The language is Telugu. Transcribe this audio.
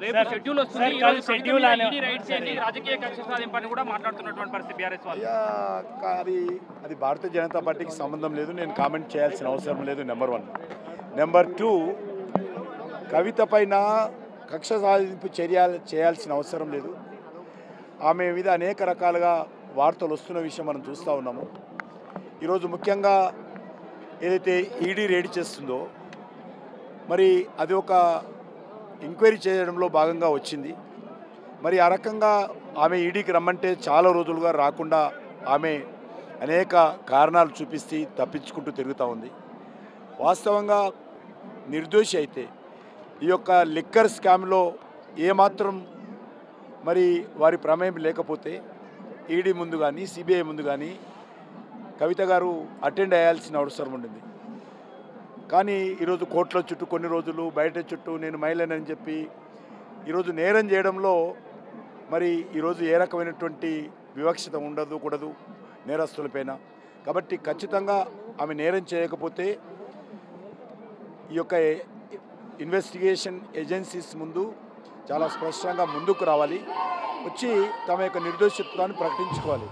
రేపు షెడ్యూల్ వస్తుంది. సార్, ఈ రోజు కాదు, షెడ్యూల్ అనే- ఈడీ రైట్స్ ఏంటి రాజకీయ కక్ష సాధింపని కూడా మాట్లాడుతున్నటువంటి పరిస్థితి బీఆర్ఎస్ వాళ్ళు. అయ్యా కా- అది అది భారతీయ జనతా పార్టీకి సంబంధం లేదు. నేను కామెంట్ చేయాల్సిన అవసరం లేదు number one. Number two Kavitha పైన కక్ష సాధింపు చర్య చేయాల్సిన అవసరం లేదు. ఆమె మీద అనేక రకాలుగా వార్తలు వస్తున్న విషయం మనం చూస్తూ ఉన్నాము. ఈరోజు ముఖ్యంగా ఏదైతే ఈడీ రేడి చేస్తుందో మరి అది ఒక ఎంక్వైరీ చేయడంలో భాగంగా వచ్చింది. మరి ఆ రకంగా ఆమె ఈడీకి రమ్మంటే చాలా రోజులుగా రాకుండా ఆమె అనేక కారణాలు చూపిస్తే తప్పించుకుంటూ తిరుగుతూ ఉంది. వాస్తవంగా నిర్దోషి అయితే ఈ యొక్క లిక్కర్ స్కామ్లో ఏమాత్రం మరి వారి ప్రమేయం లేకపోతే ఈడీ ముందు కానీ సిబిఐ ముందు కానీ కవిత గారు అటెండ్ అయ్యాల్సిన అవసరం ఉండింది. కానీ ఈరోజు కోర్టుల చుట్టూ కొన్ని రోజులు బయట చుట్టూ నేను మహిళనని చెప్పి ఈరోజు నేరం చేయడంలో మరి ఈరోజు ఏ రకమైనటువంటి వివక్షత ఉండదు కూడదు నేరస్తులపైన కాబట్టి ఖచ్చితంగా ఆమె నేరం చేయకపోతే ఈ యొక్క ఇన్వెస్టిగేషన్ ఏజెన్సీస్ ముందు చాలా స్పష్టంగా ముందుకు రావాలి. వచ్చి తమ యొక్క నిర్దోషిత్వాన్ని ప్రకటించుకోవాలి.